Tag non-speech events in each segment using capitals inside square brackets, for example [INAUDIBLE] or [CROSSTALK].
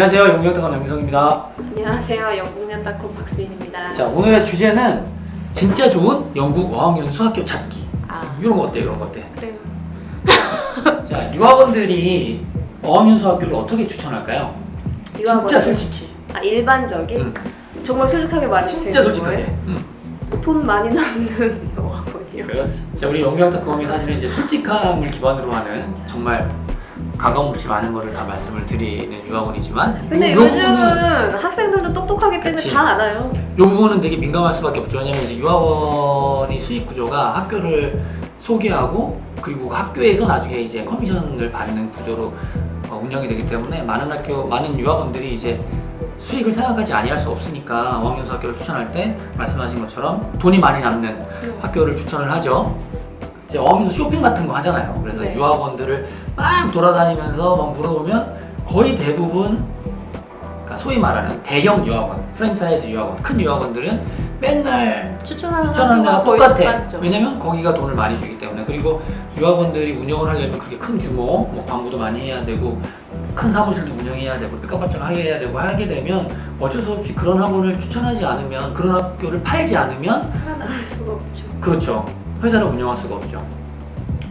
안녕하세요. 영국영탁원 영성입니다. 안녕하세요. 영국년닷컴 박수인입니다. 자, 오늘의 주제는 진짜 좋은 영국 어학연 수학교 찾기. 아 이런 거 어때요? 이런 거 어때? 그래요. [LAUGHS] 자, 유학원들이 어학연 수학교를 어떻게 추천할까요? 진짜 유학원. 솔직히. 아 일반적인 응. 정말 솔직하게 말해도 진짜 되는 솔직하게. 거예요? 응. 돈 많이 남는 [LAUGHS] 어학원이요. 그렇지. 자, 우리 영국영탁원이 사실은 이제 솔직함을 기반으로 하는 정말 가감 없이 많은 거를 다 말씀을 드리는 유학원이지만 근데 요- 요 부분은- 요즘은 학생들도 똑똑하기 때문에 그치. 다 알아요. 이 부분은 되게 민감할 수밖에 없죠. 왜냐면 이제 유학원의 수익 구조가 학교를 소개하고 그리고 학교에서 나중에 이제 커미션을 받는 구조로 어, 운영이 되기 때문에 많은 학교, 많은 유학원들이 이제 수익을 생각하지 아니할 수 없으니까 어학연수 학교를 추천할 때 말씀하신 것처럼 돈이 많이 남는 음. 학교를 추천을 하죠. 이제 어학연수 쇼핑 같은 거 하잖아요. 그래서 네. 유학원들을 막 돌아다니면서 막 물어보면 거의 대부분 그러니까 소위 말하는 대형 유학원, 프랜차이즈 유학원, 큰 유학원들은 맨날 추천하는 추천하는 데가 똑같아. 똑같죠. 왜냐면 거기가 돈을 많이 주기 때문에. 그리고 유학원들이 운영을 하려면 그렇게 큰 규모, 뭐 광고도 많이 해야 되고, 큰 사무실도 운영해야 되고, 삐까뻔쩍 하게 해야 되고 하게 되면 어쩔 수 없이 그런 학원을 추천하지 않으면, 그런 학교를 팔지 않으면, 살아남을 수가 없죠. 그렇죠. 회사를 운영할 수가 없죠.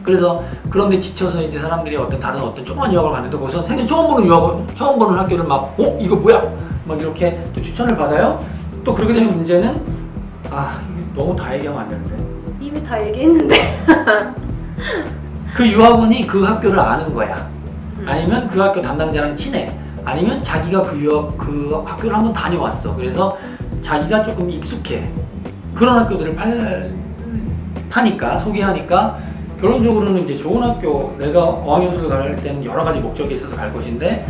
그래서 그런데 지쳐서 이제 사람들이 어떤 다른 어떤 조그만 유학을 갔는데 거기서 생전 처음 보는 유학원, 처음 보는 학교를 막, 어? 이거 뭐야? 막 이렇게 또 추천을 받아요. 또 그렇게 되면 문제는, 아, 너무 다 얘기하면 안 되는데. 이미 다 얘기했는데. [LAUGHS] 그 유학원이 그 학교를 아는 거야. 음. 아니면 그 학교 담당자랑 친해. 아니면 자기가 그 유학 그 학교를 한번 다녀왔어. 그래서 자기가 조금 익숙해. 그런 학교들을 팔 파니까 소개하니까 결론적으로는 이제 좋은 학교 내가 어학연수를 갈 때는 여러 가지 목적이 있어서 갈 것인데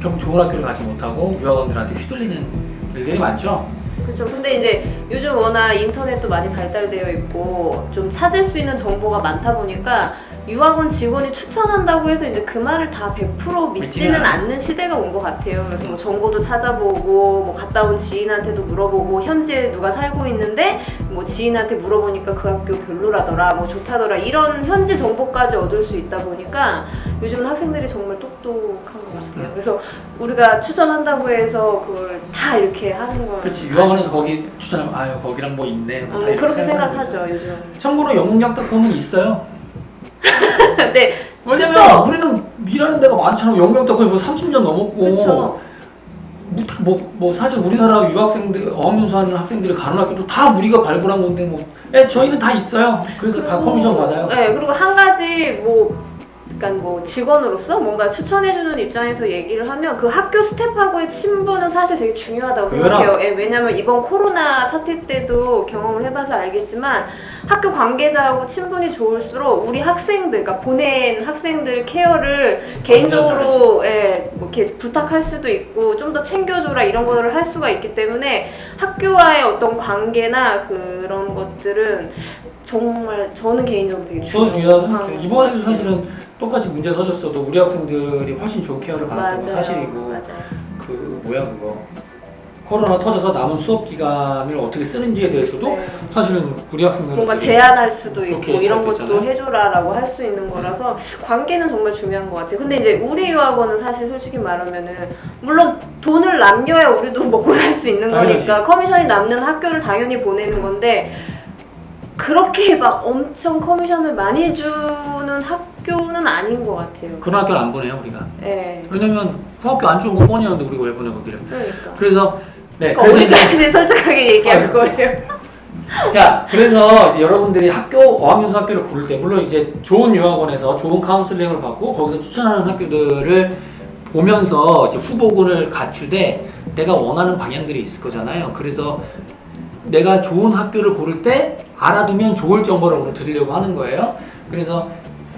결국 좋은 학교를 가지 못하고 유학원들한테 휘둘리는 일들이 많죠. 그렇죠. 근데 이제 요즘 워낙 인터넷도 많이 발달되어 있고 좀 찾을 수 있는 정보가 많다 보니까 유학원 직원이 추천한다고 해서 이제 그 말을 다 100% 믿지는 믿지는 않는 시대가 온 것 같아요. 그래서 뭐 정보도 찾아보고 뭐 갔다 온 지인한테도 물어보고 현지에 누가 살고 있는데 뭐 지인한테 물어보니까 그 학교 별로라더라, 뭐 좋다더라 이런 현지 정보까지 얻을 수 있다 보니까 요즘은 학생들이 정말 똑똑한 것 같아요. 그래서 우리가 추천한다고 해서 그걸 다 이렇게 하는 건 그렇지 유학원에서 거기 추천하면 아유 거기랑 뭐 있네. 뭐 다 음, 이렇게 그렇게 생각하죠 요즘. 참고로 영국약닷컴은 있어요. [LAUGHS] 네, 왜냐면 그쵸? 우리는 일하는 데가 많잖아. 영국약닷컴이 뭐 30년 넘었고. 그렇죠. 뭐, 뭐, 뭐 사실 우리나라 유학생들 어학연수 하는 학생들이 가는 학교도 다 우리가 발굴한 건데 뭐 예, 저희는 다 있어요. 그래서 다 그리고- 커미션 받아요. 네, 그리고 한 가지 뭐. 그러니까 뭐 직원으로서 뭔가 추천해주는 입장에서 얘기를 하면 그 학교 스태프하고의 친분은 사실 되게 중요하다고 그거랑- 생각해요. 예, 왜냐면 이번 코로나 사태 때도 경험을 해봐서 알겠지만 학교 관계자하고 친분이 좋을수록 우리 학생들, 그러니까 보낸 학생들 케어를 개인적으로 예, 뭐 이렇게 부탁할 수도 있고 좀 더 챙겨줘라 이런 거를 할 수가 있기 때문에 학교와의 어떤 관계나 그런 것들은 정말 저는 개인적으로 되게 저도 중요하다고 중요하고 생각해요. 이번에도 사실은 똑같이 문제 터졌어도 우리 학생들이 훨씬 좋은 케어를 받았던 건. 사실이고 맞아요. 그 뭐야 그거 코로나 터져서 남은 수업 기간을 어떻게 쓰는지에 대해서도 네. 사실은 우리 학생들은 뭔가 제한할 수도 있고 좋게 이런 것도 생각했잖아요. 해줘라라고 할 수 있는 거라서 관계는 정말 중요한 것 같아요. 근데 이제 우리 유학원은 사실 솔직히 말하면은 물론 돈을 남겨야 우리도 [LAUGHS] 먹고 살 수 있는 당연하지. 거니까 커미션이 남는 학교를 당연히 보내는 건데 그렇게 [LAUGHS] 막 엄청 커미션을 많이 주는 학교는 아닌 것 같아요. 그런 학교를 안 보내요 우리가. 예. 왜냐면 그 학교 안 좋은 거 뻔히 하는데 우리가 왜 보내 거기를. 그러니까. 그래서 네 그러니까 그래서 이제 우리까지 솔직하게 얘기할 아유. 거예요. 자, 그래서 이제 여러분들이 학교 어학연수 학교를 고를 때 물론 이제 좋은 유학원에서 좋은 카운슬링을 받고 거기서 추천하는 학교들을 보면서 이제 후보군을 갖추되 내가 원하는 방향들이 있을 거잖아요. 그래서 내가 좋은 학교를 고를 때 알아두면 좋을 정보를 오늘 드리려고 하는 거예요. 그래서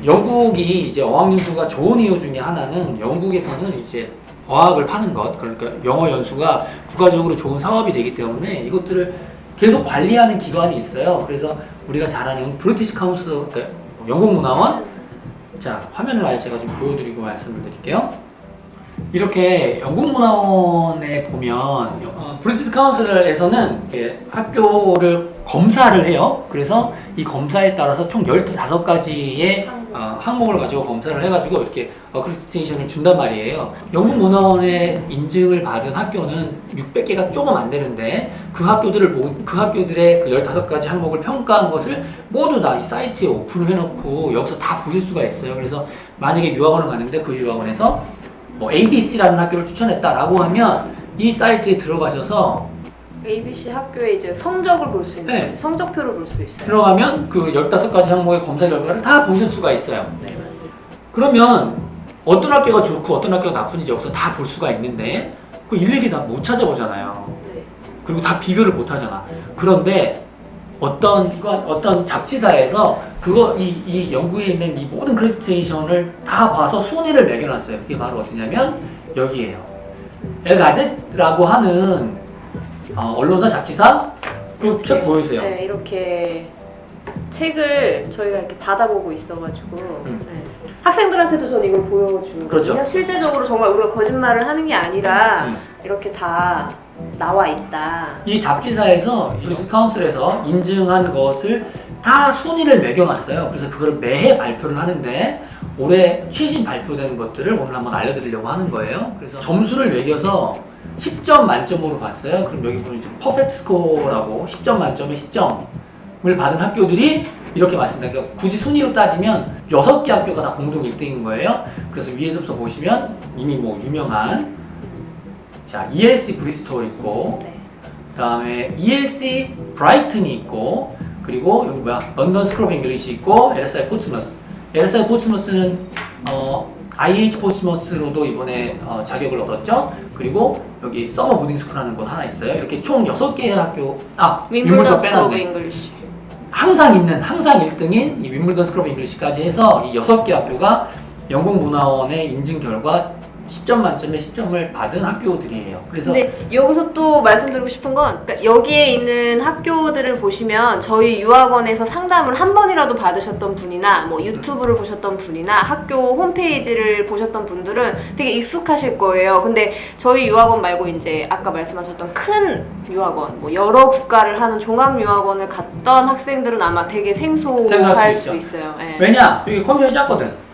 영국이 이제 어학 연수가 좋은 이유 중에 하나는 영국에서는 이제 어학을 파는 것, 그러니까 영어 연수가 국가적으로 좋은 사업이 되기 때문에 이것들을 계속 관리하는 기관이 있어요. 그래서 우리가 잘 아는 브리티시 카운슬, 그러니까 영국 문화원. 자, 화면을 아예 제가 좀 보여드리고 말씀을 드릴게요. 이렇게 영국 문화원에 보면 어, 브리티시 카운슬에서는 학교를 검사를 해요. 그래서 이 검사에 따라서 총 15가지의 아, 항목을 가지고 검사를 해가지고 이렇게 어크리디테이션을 준단 말이에요. 영국 문화원의 인증을 받은 학교는 600개가 조금 안 되는데 그 학교들을 모- 그 학교들의 그 15가지 항목을 평가한 것을 모두 다 이 사이트에 오픈을 해놓고 여기서 다 보실 수가 있어요. 그래서 만약에 유학원을 갔는데 그 유학원에서 뭐 ABC라는 학교를 추천했다라고 하면 이 사이트에 들어가셔서 ABC 학교에 이제 성적을 볼 수 있는 네. 거지. 성적표를 볼 수 있어요. 들어가면 그 15가지 항목의 검사 결과를 다 보실 수가 있어요. 네, 맞아요. 그러면 어떤 학교가 좋고 어떤 학교가 나쁜지 여기서 다 볼 수가 있는데 그 일일이 다 못 찾아보잖아요. 네. 그리고 다 비교를 못 하잖아. 그런데 어떤 이건 어떤 잡지사에서 그거 이, 이 연구에 있는 이 모든 크레디테이션을 다 봐서 순위를 매겨놨어요. 그게 바로 어디냐면 여기에요. 엘가제트라고 하는 어, 언론사 잡지사 그 책 보여주세요. 네, 이렇게 책을 저희가 이렇게 받아보고 있어가지고 음. 네. 학생들한테도 저는 이걸 보여주거든요. 그렇죠. 실제적으로 정말 우리가 거짓말을 하는 게 아니라 음. 이렇게 다 나와 있다. 이 잡지사에서 브리스 카운슬에서 인증한 것을 다 순위를 매겨놨어요. 그래서 그걸 매해 발표를 하는데 올해 최신 발표된 것들을 오늘 한번 알려드리려고 하는 거예요. 그래서 점수를 매겨서 10점 만점으로 봤어요. 그럼 여기 보면 이제 퍼펙트 스코어라고 10점 만점에 10점을 받은 학교들이 이렇게 맞습니다. 그러니까 굳이 순위로 따지면 6개 학교가 다 공동 1등인 거예요. 그래서 위에서부터 보시면 이미 뭐 유명한 자 ELC 브리스톨 있고 네. 그 다음에 ELC 브라이튼이 있고 그리고 여기 뭐야? 런던 오브 잉글리시 있고 LSI 포츠머스 LSI 포츠머스는 어, IH 포츠머스로도 이번에 어, 자격을 얻었죠? 그리고 여기 서머 보딩 스쿨하는 곳 하나 있어요. 이렇게 총 6개의 학교 아 윈블던 빼놨네. 잉글리시. 항상 있는 항상 1등인 이 윈블던 오브 잉글리시까지 해서 이 6개 학교가 영국 문화원의 인증 결과 10점 만점에 10점을 받은 학교들이에요 그래서 근데 여기서 또 말씀드리고 싶은 건 그러니까 여기에 있는 학교들을 보시면 저희 유학원에서 상담을 한 번이라도 받으셨던 분이나 뭐 유튜브를 보셨던 분이나 학교 홈페이지를 보셨던 분들은 되게 익숙하실 거예요. 근데 저희 유학원 말고 이제 아까 말씀하셨던 큰 유학원, 뭐 여러 국가를 하는 종합 유학원을 갔던 학생들은 아마 되게 생소할 생소할 수 수 있어요. 예. 왜냐 여기 컨디션이 작거든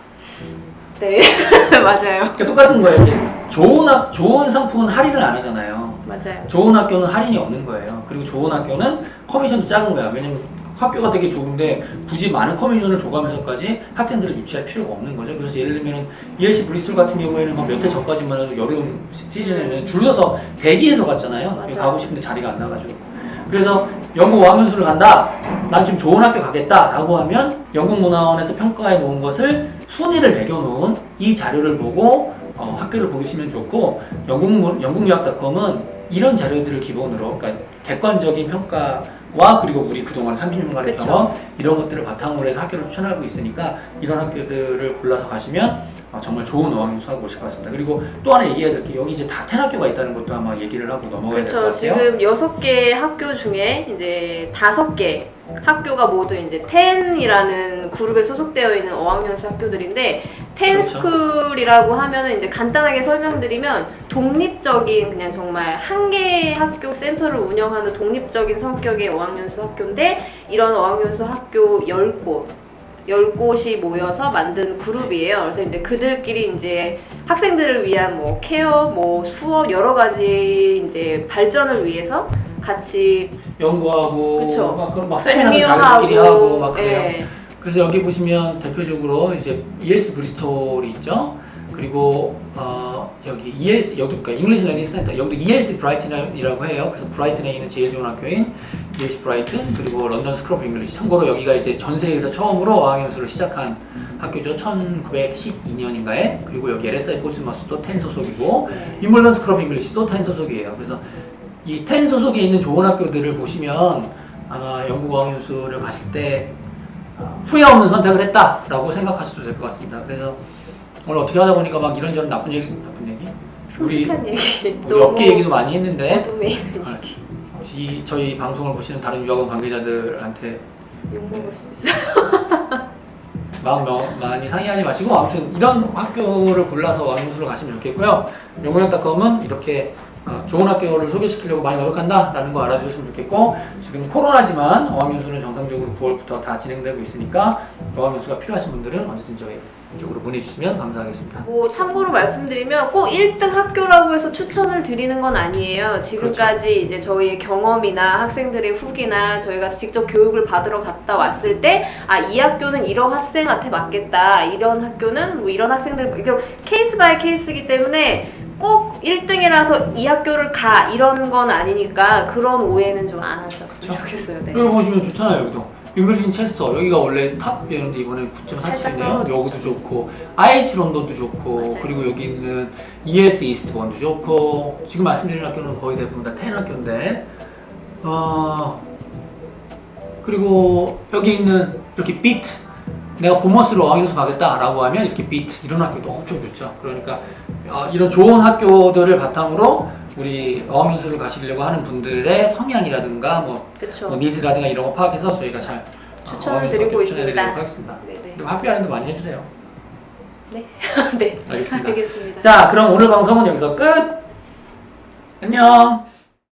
네, [LAUGHS] 맞아요. 그러니까 똑같은 거예요. 이게 좋은 학, 좋은 상품은 할인을 안 하잖아요. 맞아요. 좋은 학교는 할인이 없는 거예요. 그리고 좋은 학교는 커미션도 작은 거야. 왜냐면 학교가 되게 좋은데 굳이 많은 커미션을 줘가면서까지 학생들을 유치할 필요가 없는 거죠. 그래서 예를 들면 ELC 브리스톨 같은 경우에는 막 몇 해 전까지만 해도 여름 시즌에는 줄 서서 대기해서 갔잖아요. 맞아요. 가고 싶은데 자리가 안 나가지고. 그래서 영국 어학연수를 간다. 난 지금 좋은 학교 가겠다라고 하면 영국 문화원에서 평가해 놓은 것을 순위를 매겨놓은 이 자료를 보고 어, 학교를 고르시면 좋고 영국 문- 영국유학닷컴은 이런 자료들을 기본으로 그러니까 객관적인 평가 와 그리고 우리 그동안 30년간의 그쵸. 경험 이런 것들을 바탕으로 해서 학교를 추천하고 있으니까 이런 학교들을 골라서 가시면 어, 정말 좋은 어학연 수 하고 오실 것 같습니다. 그리고 또 하나 얘기해야 될 게 여기 이제 다 텐학교가 있다는 것도 아마 얘기를 하고 넘어가야 될 것 그렇죠. 같아요. 지금 여섯 개 학교 중에 이제 다섯 개 학교가 모두 이제 텐이라는 그룹에 소속되어 있는 어학연수 학교들인데 텐스쿨이라고 하면은 이제 간단하게 설명드리면 독립적인 그냥 정말 한 개의 학교 센터를 운영하는 독립적인 성격의 어학연수 학교인데 이런 어학연수 학교 10곳 10곳이 모여서 만든 그룹이에요. 그래서 이제 그들끼리 이제 학생들을 위한 뭐 케어, 뭐 수업 여러 가지 이제 발전을 위해서 같이 연구하고 그쵸. 막 그런 막 세미나도 자기들끼리 하고 막 그래요. 예. 그래서 여기 보시면 대표적으로 이제 ELS 브리스톨이 있죠. 그리고 어, 여기 ELS 여기도 그러니까 센터 여기도 ELC 브라이튼이라고 해요. 그래서 브라이튼에 있는 제일 좋은 학교인 ELC 브라이튼 그리고 런던 오브 잉글리시 참고로 여기가 이제 전 세계에서 처음으로 어학연수를 시작한 학교죠. 1912년인가에 그리고 여기 LSI 포츠머스도 텐 소속이고 스쿨 오브 잉글리시도 텐 소속이에요. 그래서 이 텐 소속에 있는 좋은 학교들을 보시면 아마 영국 어학연수를 가실 때 어, 후회 없는 선택을 했다라고 생각하셔도 될 것 같습니다. 그래서 오늘 어떻게 하다 보니까 막 이런저런 나쁜 얘기, 나쁜 얘기? 우리 솔직한 얘기 우리 업계 얘기도 많이 했는데 어둠에 있는 아, 혹시 저희 방송을 보시는 다른 유학원 관계자들한테 욕먹을 수 있어요. [LAUGHS] 마음 너- 많이 상의하지 마시고 아무튼 이런 학교를 골라서 어학연수를 가시면 좋겠고요. 영국학닷컴은 이렇게 어, 좋은 학교를 소개시키려고 많이 노력한다라는 거 알아주셨으면 좋겠고 지금 코로나지만 어학연수는 정상적으로 9월부터 다 진행되고 있으니까 어학연수가 필요하신 분들은 언제든 저희 쪽으로 보내주시면 감사하겠습니다. 뭐 참고로 말씀드리면 꼭 1등 학교라고 해서 추천을 드리는 건 아니에요. 지금까지 그렇죠. 이제 저희의 경험이나 학생들의 후기나 저희가 직접 교육을 받으러 갔다 왔을 때 아 이 학교는 이런 학생한테 맞겠다. 이런 학교는 뭐 이런 학생들 이런 케이스 바이 케이스이기 때문에 꼭 1등이라서 이 학교를 가 이런 건 아니니까 그런 오해는 좀 안 하셨으면. 좋겠어요. 네. 여기 보시면 좋잖아요 여기도 잉글리시 체스터 여기가 원래 탑이었는데 이번에 살짝 9.47이네요 떨어졌죠. 여기도 좋고 IH 런던도 좋고 맞아요. 그리고 여기 있는 ES 이스트번도 좋고 지금 말씀드린 학교는 거의 대부분 다10 학교인데 어 그리고 여기 있는 이렇게 비트 내가 보머스로 어학연수 가겠다라고 하면 이렇게 비트 이런 학교도 엄청 좋죠 그러니까 어, 이런 좋은 학교들을 바탕으로 우리 어학연수를 가시려고 하는 분들의 성향이라든가 뭐. 뭐 니즈라든가 이런 거 파악해서 저희가 잘 추천을 어학연수 드리고 있습니다. 드리도록 하겠습니다. 네네. 그리고 학비 할인도 많이 해주세요. [LAUGHS] 네. 알겠습니다. 알겠습니다. 자, 그럼 오늘 방송은 여기서 끝. 안녕.